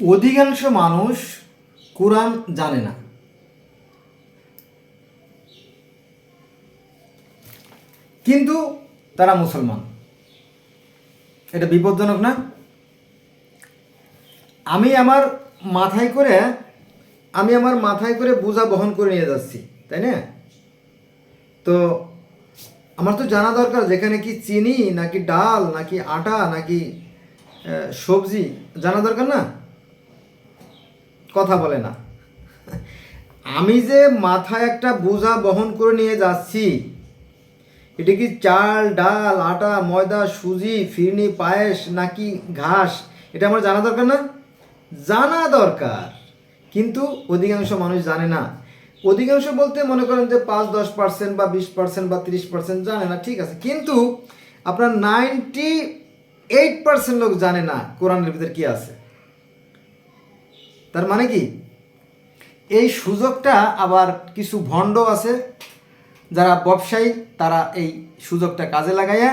অধিকাংশ মানুষ কোরআন জানে না। কিন্তু তারা মুসলমান। এটা বিপজ্জনক না? আমি আমার মাথায় করে, আমি আমার মাথায় করে বোঝা বহন করে নিয়ে যাচ্ছি, তাই না? তো আমার তো জানা দরকার যেখানে কি চিনি, নাকি ডাল, নাকি আটা, নাকি সবজি, জানা দরকার না? কথা বলে না। আমি যে মাথায় একটা বোঝা বহন করে নিয়ে যাচ্ছি, এটা কি চাল, ডাল, আটা, ময়দা, সুজি, ফিরনি, পায়েস নাকি ঘাস, এটা আমার জানা দরকার না? জানা দরকার। কিন্তু অধিকাংশ মানুষ জানে না। অধিকাংশ বলতে মনে করেন যে পাঁচ, দশ পার্সেন্ট বা বিশ পার্সেন্ট বা তিরিশ পার্সেন্ট জানে না, ঠিক আছে। কিন্তু আপনার নাইনটি এইট পার্সেন্ট লোক জানে না কোরআনের ভিতরে কি আছে। তার মানে কি? এই সুযোগটা আবার কিছু ভণ্ড আছে, যারা ব্যবসায়ী, তারা এই সুযোগটা কাজে লাগাইয়া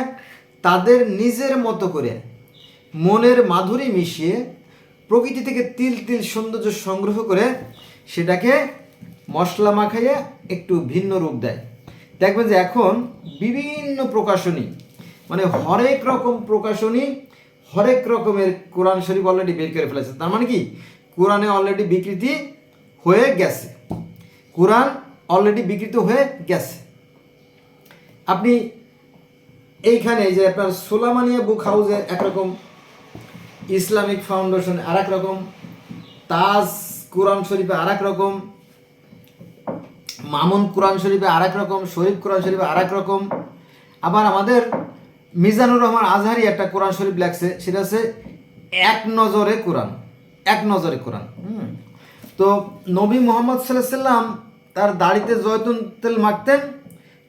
তাদের নিজের মতো করে মনের মাধুরী মিশিয়ে প্রকৃতি থেকে তিল তিল সৌন্দর্য সংগ্রহ করে সেটাকে মশলা মাখাইয়া একটু ভিন্ন রূপ দেয়। দেখবেন যে এখন বিভিন্ন প্রকাশনী মানে হরেক রকম প্রকাশনী, হরেক রকমের কোরআন শরীফ অলরেডি বের করে ফেলেছে। তার মানে কি? কোরআনে অলরেডি বিকৃতি হয়ে গেছে। কোরআন অলরেডি বিকৃত হয়ে গেছে। আপনি এইখানে যে আপনার সোলামানিয়া বুক হাউসে একরকম ইসলামিক ফাউন্ডেশন আর এক রকম তাজ কোরআন শরীফে আর রকম মামুন কোরআন শরীফে আর রকম শরীফ কোরআন শরীফে আর রকম আবার আমাদের মিজানুর রহমান আজহারি একটা কোরআন শরীফ লেখছে, সেটা হচ্ছে এক নজরে কোরআন। এক নজরে কোরআন। হুম। তো নবী মোহাম্মদ সাল্লাম তার দাড়িতে জয়তুন তেল মাখতেন,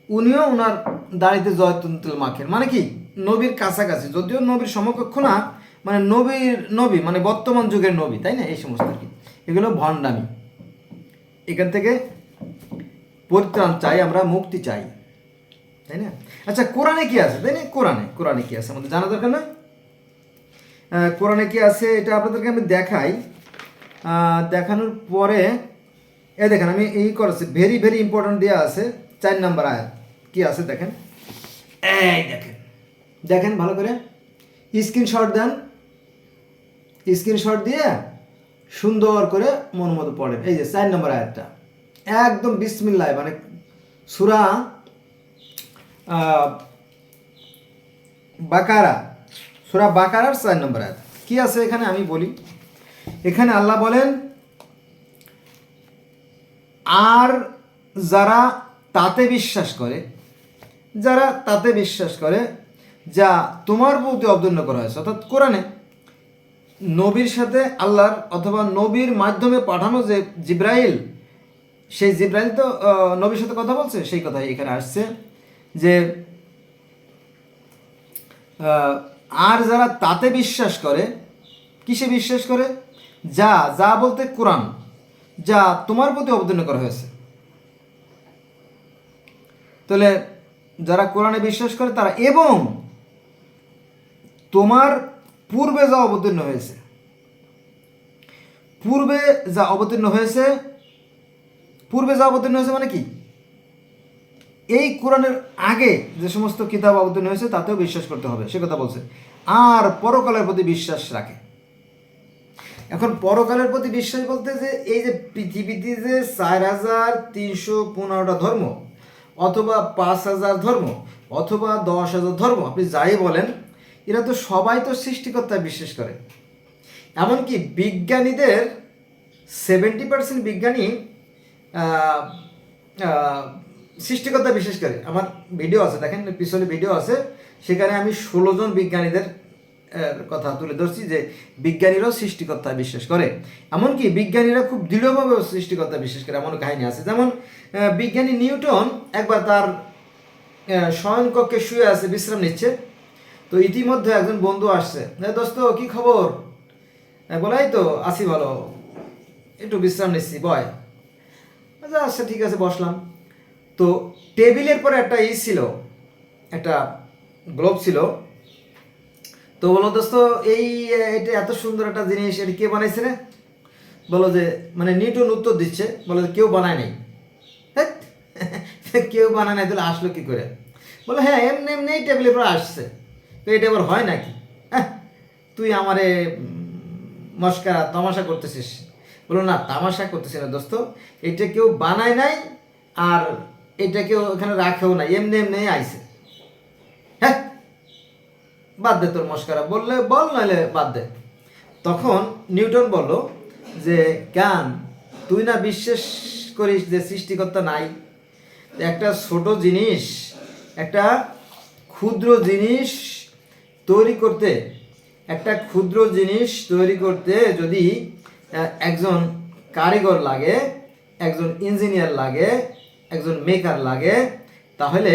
উনিও ওনার দাড়িতে জয়তুন তেল মাখেন। মানে কি? নবীর কাছাকাছি। যদিও নবীর সমকক্ষ না মানে নবীর নবী মানে বর্তমান যুগের নবী, তাই না? এই সমস্ত কি। এগুলো ভণ্ডামি। এখান থেকে পরিত্রাণ চাই, আমরা মুক্তি চাই। তাই না? আচ্ছা কোরআনে কি আছে? তাই না? কোরআনে কোরআনে কি আছে? আমাদের জানা দরকার না? কোরআনে কি আছে? এটা আপনাদেরকে আমি দেখাই। দেখানোর পরে এ দেখেন, আমি এই করেছি। ভেরি ভেরি ইম্পর্টেন্ট দেওয়া আছে। চার নাম্বার আয়াত। কি আছে দেখেন? এই দেখেন। দেখেন ভালো করে। স্ক্রিনশট দেন। স্ক্রিনশট দিয়ে সুন্দর করে মন মতো পড়েন। এই যে চার নম্বর আয়াতটা। একদম বিসমিল্লাহ মানে সুরা বাকারা। সুরা বাকারার চার নম্বর আয়াত। কি আছে এখানে? আমি বলি। এখানে আল্লাহ বলেন, আর যারা তাতে বিশ্বাস করে, যারা তাতে বিশ্বাস করে, যা তোমার প্রতি অবতীর্ণ করা হয়েছে, অর্থাৎ কোরআনে, নবীর সাথে আল্লাহর অথবা নবীর মাধ্যমে পাঠানো যে জিব্রাইল, সেই জিব্রাইল তো নবীর সাথে কথা বলছে, সেই কথাই এখানে আসছে যে আর যারা তাতে বিশ্বাস করে, কিসে বিশ্বাস করে? যা যা বলতে কোরআন, যা তোমার প্রতি অবতীর্ণ করা হয়েছে। তাহলে যারা কোরআনে বিশ্বাস করে, তারা এবং তোমার পূর্বে যা অবতীর্ণ হয়েছে, পূর্বে যা অবতীর্ণ হয়েছে, পূর্বে যা অবতীর্ণ হয়েছে মানে কি? এই কোরআনের আগে যে সমস্ত কিতাব অবতীর্ণ হয়েছে, তাতেও বিশ্বাস করতে হবে। সে কথা বলছে। আর পরকালের প্রতি বিশ্বাস রাখে। এখন পরকালের প্রতি বিশ্বাস বলতে যে, এই যে পৃথিবীতে যে চার হাজার তিনশো পনেরোটা ধর্ম, অথবা পাঁচ হাজার ধর্ম, অথবা দশ হাজার ধর্ম, আপনি যাই বলেন, এরা তো সবাই তো সৃষ্টিকর্তায় বিশ্বাস করে। এমনকি বিজ্ঞানীদের সেভেন্টি পার্সেন্ট বিজ্ঞানী সৃষ্টিকর্তা বিশেষ করে আমার ভিডিও আছে দেখেন পিছনে ভিডিও আছে। সেখানে আমি ষোলো জন বিজ্ঞানীদের কথা তুলে ধরছি যে বিজ্ঞানীরাও সৃষ্টিকর্তা বিশ্বাস করে। এমনকি বিজ্ঞানীরা খুব দৃঢ়ভাবে সৃষ্টিকর্তা বিশ্বাস করে এমন কাহিনী আছে। যেমন বিজ্ঞানী নিউটন একবার তার শয়নকক্ষে শুয়ে আছে বিশ্রাম নিচ্ছে। তো ইতিমধ্যে একজন বন্ধু আসছে "এ দোস্ত কি খবর? "এ, বলে তো আসি ভালো। একটু বিশ্রাম নিচ্ছি বয়। আচ্ছা আচ্ছা ঠিক আছে বসলাম। তো টেবিলের পরে একটা ই ছিল একটা গ্লোব ছিল। তো বলো দোস্ত এই এটা এত সুন্দর একটা জিনিস এটা কে বানাইছে রে? বলো যে মানে নিউটন উত্তর দিচ্ছে বলো যে কেউ বানায় নাই। ধ্যাৎ, কেউ বানায় নাই তাহলে আসলো কি করে? বলো হ্যাঁ এমনি এমনি টেবিলের পর আসছে। তো এটা আবার হয় নাকি? হ্যাঁ তুই আমারে মস্কারা তামাশা করতেছিস। বলো না তামাশা করতেছি না দোস্ত। এটা কেউ বানায় নাই আর এটা কেউ এখানে রাখেও না এমনি এমনি আইছে। হ্যাঁ? বাদ দে তোর মস্কারা, বললে বল, নাহলে বাদ দে। তখন নিউটন বলল যে জ্ঞান তুই না বিশ্বাস করিস যে সৃষ্টিকর্তা নাই? একটা ছোট জিনিস, একটা ক্ষুদ্র জিনিস তৈরি করতে, একটা ক্ষুদ্র জিনিস তৈরি করতে যদি একজন কারিগর লাগে, একজন ইঞ্জিনিয়ার লাগে একজন মেকার লাগে, তাহলে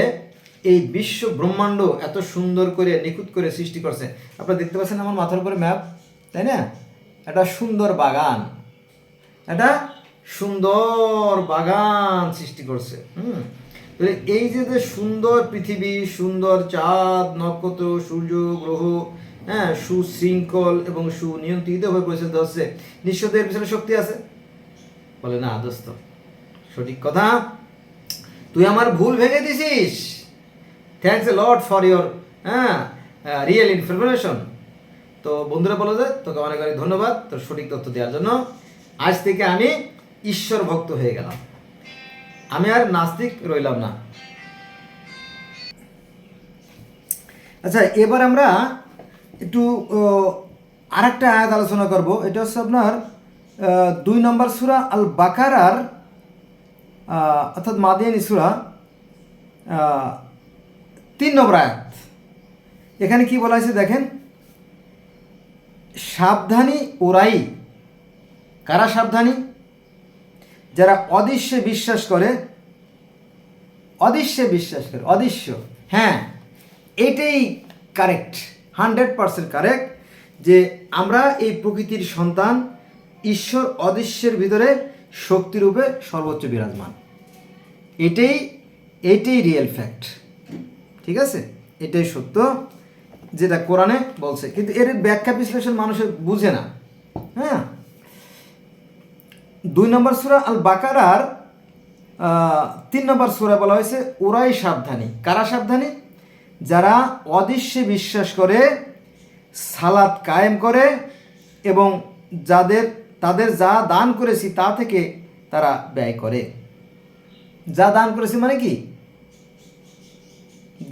এই বিশ্ব ব্রহ্মাণ্ড এত সুন্দর করে, নিখুঁত করে সৃষ্টি করছে। আপনারা দেখতে পাচ্ছেন আমার মাথার উপরে ম্যাপ তাই না? একটা সুন্দর বাগান। একটা সুন্দর বাগান সৃষ্টি করছে, হুম? তাহলে এই যে যে সুন্দর পৃথিবী, সুন্দর চাঁদ, নক্ষত্র, সূর্য, গ্রহ হ্যাঁ সুশৃঙ্খল এবং সুনিয়ন্ত্রিতভাবে পরিচালিত হচ্ছে নিঃসন্দেহের পিছনে শক্তি আছে? বলে না, দোস্ত। সঠিক কথা তুই আমার ভুল ভেঙে দিছিস। Thanks a lot for your হ্যাঁ রিয়েল ইনফরমেশন তো বন্ধুরা বলো যে, তোকে অনেক অনেক ধন্যবাদ তোর সঠিক তথ্য দেওয়ার জন্য। আজ থেকে আমি ঈশ্বর ভক্ত হয়ে গেলাম। আমি আর নাস্তিক রইলাম না। আচ্ছা এবার আমরা একটু আর একটা আয়াত আলোচনা করব। এটা হচ্ছে আপনার দুই নম্বর সুরা আল বাকারার অর্থাৎ মাদিয়ানি সুরা তিন নম্বর আয়াত। এখানে কি বলা হয়েছে দেখেন? সাবধানী ওরাই, কারা সাবধানী? যারা অদৃশ্যে বিশ্বাস করে, অদৃশ্যে বিশ্বাস করে, অদৃশ্য। হ্যাঁ এটাই কারেক্ট হান্ড্রেড পারসেন্ট কারেক্ট যে আমরা এই প্রকৃতির সন্তান, ঈশ্বর অদৃশ্যের ভিতরে শক্তিরূপে সর্বোচ্চ বিরাজমান। এটাই এটাই রিয়েল ফ্যাক্ট ঠিক আছে? এটাই সত্য যেটা কোরআনে বলছে। কিন্তু এর ব্যাখ্যা বিশ্লেষণ মানুষের বুঝে না। হ্যাঁ? দুই নম্বর সুরা আল বাকারার তিন নম্বর সুরা বলা হয়েছে, ওরাই সাবধানী। কারা সাবধানী? যারা অদৃশ্যে বিশ্বাস করে সালাদ কায়েম করে এবং যাদের তাদের যা দান করেছি তা থেকে তারা ব্যয় করে। যা দান করেছি মানে কি?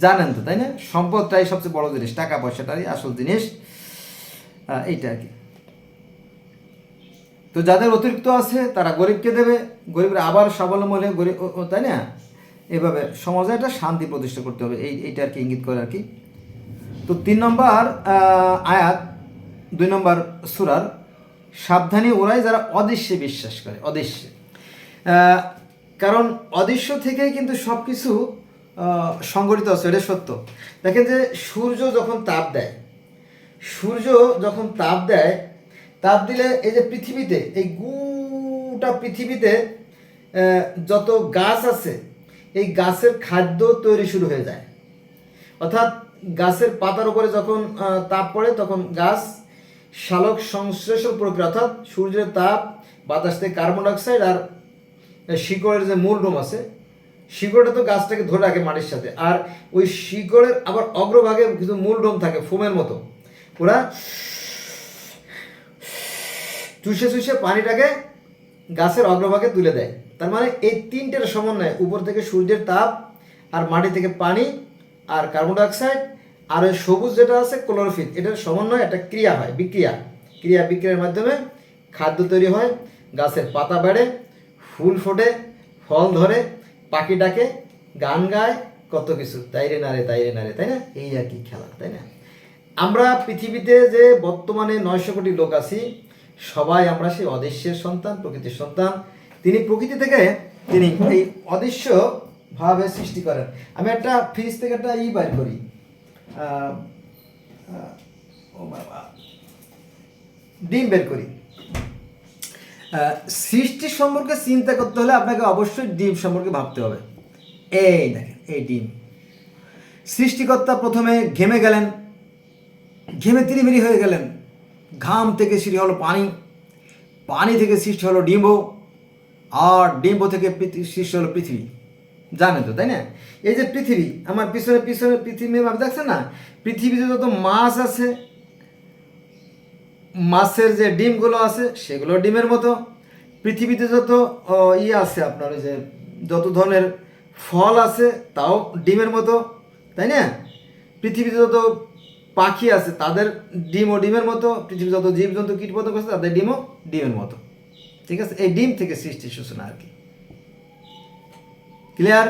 জানেন তো, তাই না? সম্পদটাই সবচেয়ে বড় জিনিস, টাকা পয়সাটাই আসল জিনিস। এইটা আর কি। তো যাদের অতিরিক্ত আছে, তারা গরিবকে দেবে। গরিবরা আবার স্বাবলম্বী হলে গরিব তাই না? এভাবে সমাজে একটা শান্তি প্রতিষ্ঠা করতে হবে, এই, এইটা আর কি ইঙ্গিত করে আর কি। তো তিন নম্বর আয়াত, দুই নম্বর সুরার সাবধানী ওরাই যারা অদৃশ্যে বিশ্বাস করে, অদৃশ্যে। কারণ অদৃশ্য থেকেই কিন্তু সব কিছু সংগঠিত আছে এটা সত্য। দেখেন যে সূর্য যখন তাপ দেয়, সূর্য যখন তাপ দেয়, তাপ দিলে এই যে পৃথিবীতে, এই গোটা পৃথিবীতে যত গাছ আছে, এই গাছের খাদ্য তৈরি শুরু হয়ে যায়। অর্থাৎ গাছের পাতার উপরে যখন তাপ পড়ে, তখন গাছ শালক সংশ্লেষণ প্রক্রিয়া, অর্থাৎ সূর্যের তাপ, বাতাস থেকে কার্বন ডাইঅক্সাইড আর শিকড়ের যে মূল ডোম আছে, শিকড়টা তো গাছটাকে ধরে রাখে মাটির সাথে। আর ওই শিকড়ের আবার অগ্রভাগে কিছু মূল ডোম থাকে, ফোমের মতো। ওরা চুষে চুষে পানিটাকে গাছের অগ্রভাগে তুলে দেয়। তার মানে এই তিনটের সমন্বয়ে উপর থেকে সূর্যের তাপ আর মাটি থেকে পানি আর কার্বন ডাইঅক্সাইড আর ওই সবুজ যেটা আছে, ক্লোরোফিল, এটার সমন্বয় একটা ক্রিয়া হয়, বিক্রিয়া। ক্রিয়া বিক্রিয়ার মাধ্যমে খাদ্য তৈরি হয়, গাছের পাতা বাড়ে, ফুল ফোটে, ফল ধরে, পাখি ডাকে, গান গায়, কত কিছু। তাইরে নারে না রে, তাই না এই আর কি খেলা, তাই না? আমরা পৃথিবীতে যে বর্তমানে নয়শো কোটি লোক আছি, সবাই আমরা সেই অদৃশ্যের সন্তান, প্রকৃতির সন্তান। তিনি প্রকৃতি থেকে তিনি এই অদৃশ্য ভাবে সৃষ্টি করেন। আমি একটা ফ্রিজ থেকে একটা ই বাইর করি। ডিম বের করি। সৃষ্টি সম্পর্কে চিন্তা করতে হলে আপনাকে অবশ্যই ডিম সম্পর্কে ভাবতে হবে। এই দেখেন, এই ডিম। সৃষ্টিকর্তা প্রথমে ঘেমে গেলেন। ঘেমে তিরিমিরি হয়ে গেলেন। ঘাম থেকে সৃষ্টি হলো পানি। পানি থেকে সৃষ্টি হলো ডিম্ব। আর ডিম্ব থেকে সৃষ্টি হলো পৃথিবী। জানেন তো, তাই না? এই যে পৃথিবী, আমার পিছনে পিছনে পৃথিবী আপনি দেখছেন না? পৃথিবীতে যত মাছ আছে, মাছের যে ডিমগুলো আছে, সেগুলো ডিমের মতো। পৃথিবীতে যত ইয়ে আছে আপনার ওই যে যত ধরনের ফল আছে, তাও ডিমের মতো, তাই না? পৃথিবীতে যত পাখি আছে, তাদের ডিমও ডিমের মতো। পৃথিবীতে যত জীবজন্তু, কীটপতঙ্গ আছে, তাদের ডিমও ডিমের মতো। ঠিক আছে? এই ডিম থেকে সৃষ্টির সূচনা আর কি। ক্লিয়ার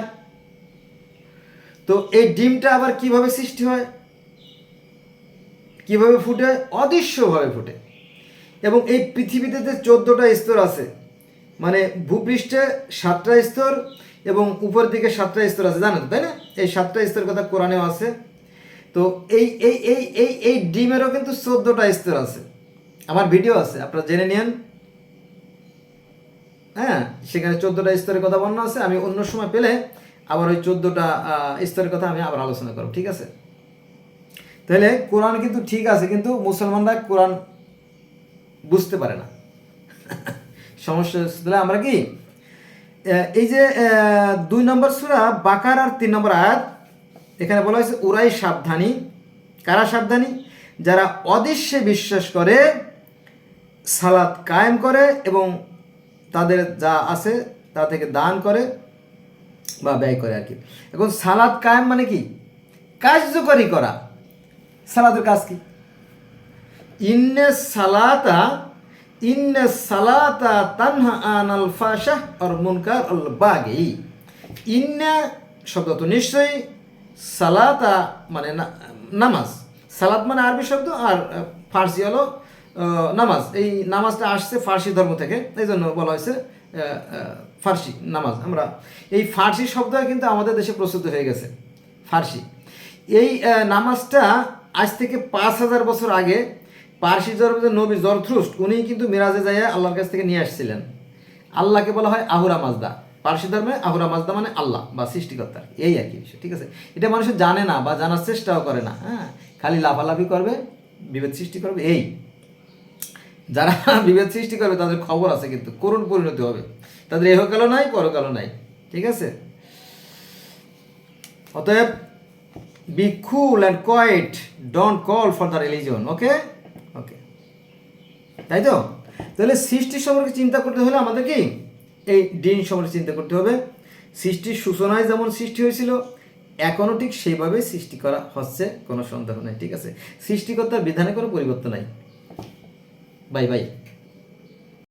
তো এই ডিমটা আবার কীভাবে সৃষ্টি হয়? কীভাবে ফুটে? অদৃশ্যভাবে ফুটে। এবং এই পৃথিবীতে যে চোদ্দোটা স্তর আছে মানে ভূপৃষ্ঠে সাতটা স্তর এবং উপর দিকে সাতটা স্তর আছে, জানেন তাই না? এই সাতটা স্তর কথা কোরআনেও আছে। তো এই এই এই এই এই ডিমেরও কিন্তু চোদ্দোটা স্তর আছে। আমার ভিডিও আছে, আপনারা জেনে নিন হ্যাঁ সেখানে চোদ্দোটা স্তরের কথা বর্ণনা আছে, আমি অন্য সময় পেলে আবার ওই চোদ্দোটা স্তরের কথা আমি আবার আলোচনা করব, ঠিক আছে? তাহলে কোরআন কিন্তু ঠিক আছে, কিন্তু মুসলমানরা কোরআন বুঝতে পারে না। সমস্যা তাহলে আমরা কি? এই যে দুই নম্বর সুরা বাকার আর তিন নম্বর আয়াত, এখানে বলা হয়েছে, উরাই সাবধানী। কারা সাবধানী? যারা অদৃশ্যে বিশ্বাস করে সালাদ কায়েম করে এবং তাদের যা আছে তা থেকে দান করে বা ব্যয় করে আর কি। এখন সালাদ কায়েম মানে কি? কার্যকরী করা। সালাদের কাজ কি? ইন্নে সালাতা ইন্নে সালাতা তানহা আনাল ফাশাহ আর মুনকার আল বাগি। ইন্নে শব্দ তো নিশ্চয়ই সালাতা মানে নামাজ। সালাত মানে আরবি শব্দ আর ফার্সি হলো নামাজ। এই নামাজটা আসছে ফার্সি ধর্ম থেকে, এই জন্য বলা হয়েছে ফার্সি নামাজ। আমরা এই ফার্সি শব্দ কিন্তু আমাদের দেশে প্রস্তুত হয়ে গেছে, ফার্সি। এই নামাজটা আজ থেকে পাঁচ হাজার বছর আগে পার্সি ধর্মের নবী জরথ্রুস্ট উনি কিন্তু মিরাজে যাইয়া আল্লাহর কাছ থেকে নিয়ে আসছিলেন। আল্লাহকে বলা হয় আহুরা মাজদা। পার্সি ধর্মে আহুরা মাজদা মানে আল্লাহ বা সৃষ্টিকর্তা, এই আর কি বিষয়, ঠিক আছে? এটা মানুষ জানে না বা জানার চেষ্টাও করে না হ্যাঁ? খালি লাফালাফি করবে, বিভেদ সৃষ্টি করবে, এই। যারা বিভেদ সৃষ্টি করবে, তাদের খবর আছে কিন্তু। করুণ পরিণতি হবে। তাদের এহকালও নাই পর পরকালও নাই। ঠিক আছে? অতএব be cool and quite don't call for the religion okay okay তাই তো? তাহলে সৃষ্টি সম্পর্কে চিন্তা করতে হলে আমাদের কি? এই দিন সম্পর্কে চিন্তা করতে হবে। সৃষ্টির সূচনায় যেমন সৃষ্টি হয়েছিল এখনও ঠিক সেইভাবেই সৃষ্টি করা হচ্ছে, কোনো সন্দেহ নেই, ঠিক আছে? সৃষ্টিকর্তার বিধানে কোনো পরিবর্তন নাই। 拜拜